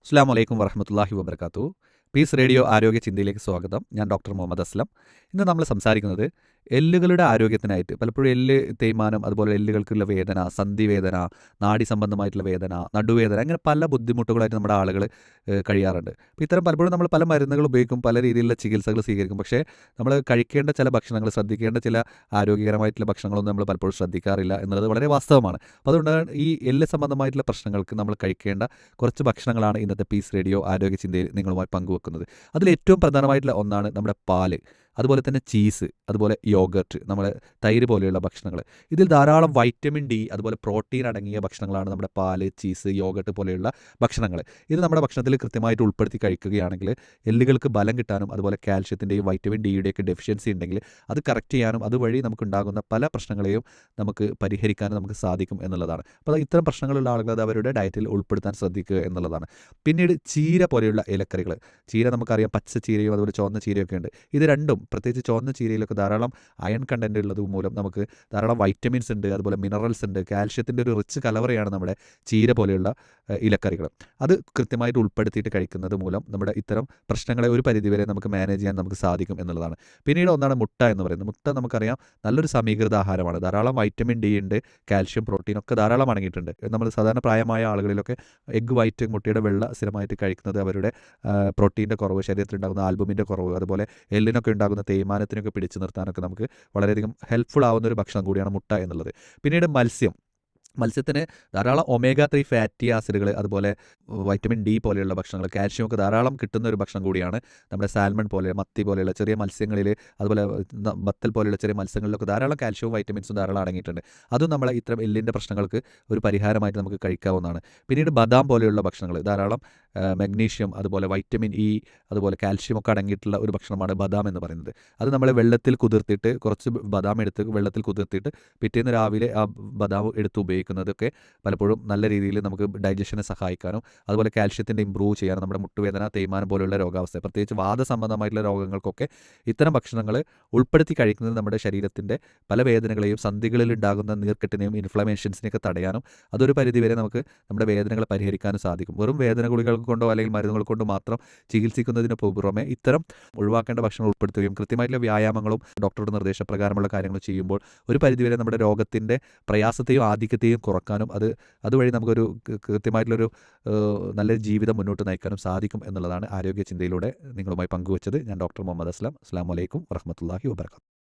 അസ്സാം വലൈക്കും വറഹമത്തല്ലാഹി വബർക്കാത്തു. പീസ് റേഡിയോ ആരോഗ്യ ചിന്തയിലേക്ക് സ്വാഗതം. ഞാൻ ഡോക്ടർ മുഹമ്മദ് അസ്ലം. ഇന്ന് നമ്മൾ സംസാരിക്കുന്നത് എല്ലുകളുടെ ആരോഗ്യത്തിനായിട്ട് പലപ്പോഴും എല്ല് തേയ്മാനം അതുപോലെ എല്ലുകൾക്കുള്ള വേദന സന്ധി വേദന നാഡി സംബന്ധമായിട്ടുള്ള വേദന നടുവേദന അങ്ങനെ പല ബുദ്ധിമുട്ടുകളായിട്ട് നമ്മുടെ ആളുകൾ കഴിയാറുണ്ട്. അപ്പോൾ ഇത്തരം പലപ്പോഴും നമ്മൾ പല മരുന്നുകൾ ഉപയോഗിക്കും പല രീതിയിലുള്ള ചികിത്സകൾ സ്വീകരിക്കും. പക്ഷേ നമ്മൾ കഴിക്കേണ്ട ചില ഭക്ഷണങ്ങൾ ശ്രദ്ധിക്കേണ്ട ചില ആരോഗ്യകരമായിട്ടുള്ള ഭക്ഷണങ്ങളൊന്നും നമ്മൾ പലപ്പോഴും ശ്രദ്ധിക്കാറില്ല എന്നുള്ളത് വളരെ വാസ്തവമാണ്. അപ്പോൾ അതുകൊണ്ടാണ് ഈ എല്ല് സംബന്ധമായിട്ടുള്ള പ്രശ്നങ്ങൾക്ക് നമ്മൾ കഴിക്കേണ്ട കുറച്ച് ഭക്ഷണങ്ങളാണ് ഇന്നത്തെ പീസ് റേഡിയോ ആരോഗ്യ ചിന്തയിൽ നിങ്ങളുമായി പങ്കുവെക്കുന്നത്. അതിൽ ഏറ്റവും പ്രധാനമായിട്ടുള്ള ഒന്നാണ് നമ്മുടെ പാൽ. അതുപോലെ തന്നെ ചീസ് അതുപോലെ യോഗർട്ട് നമ്മൾ തൈര് പോലെയുള്ള ഭക്ഷണങ്ങൾ ഇതിൽ ധാരാളം വൈറ്റമിൻ ഡി അതുപോലെ പ്രോട്ടീൻ അടങ്ങിയ ഭക്ഷണങ്ങളാണ് നമ്മുടെ പാൽ ചീസ് യോഗർട്ട് പോലെയുള്ള ഭക്ഷണങ്ങൾ ഇത് നമ്മുടെ ഭക്ഷണത്തിൽ കൃത്യമായിട്ട് ഉൾപ്പെടുത്തി കഴിക്കുകയാണെങ്കിൽ എല്ലുകൾക്ക് ബലം കിട്ടാനും അതുപോലെ കാൽഷ്യത്തിന്റെയും വൈറ്റമിൻ ഡിയുടെയൊക്കെ ഡെഫിഷ്യൻസി ഉണ്ടെങ്കിൽ അത് കറക്റ്റ് ചെയ്യാനും അതുവഴി നമുക്കുണ്ടാകുന്ന പല പ്രശ്നങ്ങളെയും നമുക്ക് പരിഹരിക്കാനും നമുക്ക് സാധിക്കും എന്നുള്ളതാണ്. അപ്പോൾ ഇത്തരം പ്രശ്നങ്ങളുള്ള ആളുകൾ അത് അവരുടെ ഡയറ്റിൽ ഉൾപ്പെടുത്താൻ ശ്രദ്ധിക്കുക എന്നുള്ളതാണ്. പിന്നീട് ചീര പോലെയുള്ള ഇലക്കറികൾ ചീര നമുക്കറിയാം പച്ച ചീരയും അതുപോലെ ചുവന്ന ചീരയൊക്കെ ഉണ്ട്. ഇത് രണ്ടും പ്രത്യേകിച്ച് ചുവന്ന ചീരയിലൊക്കെ ധാരാളം അയൺ കണ്ടന്റ് ഉള്ളത് മൂലം നമുക്ക് ധാരാളം വൈറ്റമിൻസ് ഉണ്ട് അതുപോലെ മിനറൽസ് ഉണ്ട്. കാൽഷ്യത്തിന്റെ ഒരു റിച്ച് കലവറയാണ് നമ്മുടെ ചീര പോലെയുള്ള ഇലക്കറികൾ. അത് കൃത്യമായിട്ട് ഉൾപ്പെടുത്തിയിട്ട് കഴിക്കുന്നത് മൂലം നമ്മുടെ ഇത്തരം പ്രശ്നങ്ങളെ ഒരു പരിധിവരെ നമുക്ക് മാനേജ് ചെയ്യാൻ നമുക്ക് സാധിക്കും എന്നുള്ളതാണ്. പിന്നീട് ഒന്നാണ് മുട്ട എന്ന് പറയുന്നത്. മുട്ട നമുക്കറിയാം നല്ലൊരു സമീകൃത ആഹാരമാണ്. ധാരാളം വൈറ്റമിൻ ഡി ഉണ്ട് കാൽഷ്യം പ്രോട്ടീൻ ഒക്കെ ധാരാളം അടങ്ങിയിട്ടുണ്ട്. നമ്മൾ സാധാരണ പ്രായമായ ആളുകളിലൊക്കെ എഗ്ഗ് വൈറ്റ് മുട്ടയുടെ വെള്ള സ്ഥിരമായിട്ട് കഴിക്കുന്നത് അവരുടെ പ്രോട്ടീന്റെ കുറവ് ശരീരത്തിലുണ്ടാകുന്ന ആൽബുമിന്റെ കുറവ് അതുപോലെ എല്ലിനൊക്കെ ഉണ്ടാകുന്ന തേയ്മാനത്തിനൊക്കെ പിടിച്ചു നിർത്താനൊക്കെ നമുക്ക് വളരെയധികം ഹെൽപ്ഫുൾ ആവുന്ന ഒരു ഭക്ഷണം കൂടിയാണ് മുട്ട എന്നുള്ളത്. പിന്നീട് മത്സ്യം. മത്സ്യത്തിന് ധാരാളം ഒമേഗ ത്രീ ഫാറ്റി ആസിഡുകൾ അതുപോലെ വൈറ്റമിൻ ഡി പോലെയുള്ള ഭക്ഷണങ്ങൾ കാൽഷ്യം ഒക്കെ ധാരാളം കിട്ടുന്ന ഒരു ഭക്ഷണം കൂടിയാണ് നമ്മുടെ സാൽമൺ പോലെ മത്തി പോലെയുള്ള ചെറിയ മത്സ്യങ്ങളിൽ അതുപോലെ ബത്തൽ പോലെയുള്ള ചെറിയ മത്സ്യങ്ങളിലൊക്കെ ധാരാളം കാൽഷ്യവും വൈറ്റമിൻസും ധാരാളം അടങ്ങിയിട്ടുണ്ട്. അതും നമ്മളെ ഇത്തരം എല്ലിന്റെ പ്രശ്നങ്ങൾക്ക് ഒരു പരിഹാരമായിട്ട് നമുക്ക് കഴിക്കാവുന്നതാണ്. പിന്നീട് ബദാം പോലെയുള്ള ഭക്ഷണങ്ങൾ ധാരാളം മഗ്നീഷ്യം അതുപോലെ വൈറ്റമിൻ ഇ അതുപോലെ കാൽഷ്യം ഒക്കെ അടങ്ങിയിട്ടുള്ള ഒരു ഭക്ഷണമാണ് ബദാം എന്ന് പറയുന്നത്. അത് നമ്മൾ വെള്ളത്തിൽ കുതിർത്തിട്ട് കുറച്ച് ബദാം എടുത്ത് വെള്ളത്തിൽ കുതിർത്തിട്ട് പിറ്റേന്ന് രാവിലെ ആ ബദാം എടുത്ത് ഉപയോഗിക്കുന്നതൊക്കെ പലപ്പോഴും നല്ല രീതിയിൽ നമുക്ക് ഡൈജഷനെ സഹായിക്കാനും അതുപോലെ കാൽഷ്യത്തിന്റെ ഇമ്പ്രൂവ് ചെയ്യാനും നമ്മുടെ മുട്ടുവേദന തേയ്മാനം പോലെയുള്ള രോഗാവസ്ഥ പ്രത്യേകിച്ച് വാദസംബന്ധമായിട്ടുള്ള രോഗങ്ങൾക്കൊക്കെ ഇത്തരം ഭക്ഷണങ്ങൾ ഉൾപ്പെടുത്തി കഴിക്കുന്നത് നമ്മുടെ ശരീരത്തിന്റെ പല വേദനകളെയും സന്ധികളിൽ ഉണ്ടാകുന്ന നീർക്കെട്ടിനെയും ഇൻഫ്ലമേഷൻസിനെയൊക്കെ തടയാനും അതൊരു പരിധിവരെ നമുക്ക് നമ്മുടെ വേദനകളെ പരിഹരിക്കാനും സാധിക്കും. വെറും വേദന ഗുളികൾ കൊണ്ടോ അല്ലെങ്കിൽ മരുന്നുകൾ കൊണ്ടോ മാത്രം ചികിത്സിക്കുന്നതിന് പുറമെ ഇത്തരം ഒഴിവാക്കേണ്ട ഭക്ഷണം ഉൾപ്പെടുത്തുകയും കൃത്യമായിട്ടുള്ള വ്യായാമങ്ങളും ഡോക്ടറുടെ നിർദ്ദേശപ്രകാരമുള്ള കാര്യങ്ങൾ ചെയ്യുമ്പോൾ ഒരു പരിധിവരെ നമ്മുടെ രോഗത്തിന്റെ പ്രയാസത്തെയും ആധിക്യത്തെയും കുറക്കാനും അത് അതുവഴി നമുക്കൊരു കൃത്യമായിട്ടുള്ളൊരു നല്ല ജീവിതം മുന്നോട്ട് നയിക്കാനും സാധിക്കും എന്നുള്ളതാണ് ആരോഗ്യ ചിന്തയിലൂടെ നിങ്ങളുമായി പങ്കുവച്ചത് ഞാൻ ഡോക്ടർ മുഹമ്മദ് അസ്ലാം. അസ്ലാം വലൈക്കും വറഹമത്തല്ലാഹി വബർക്കാത്തു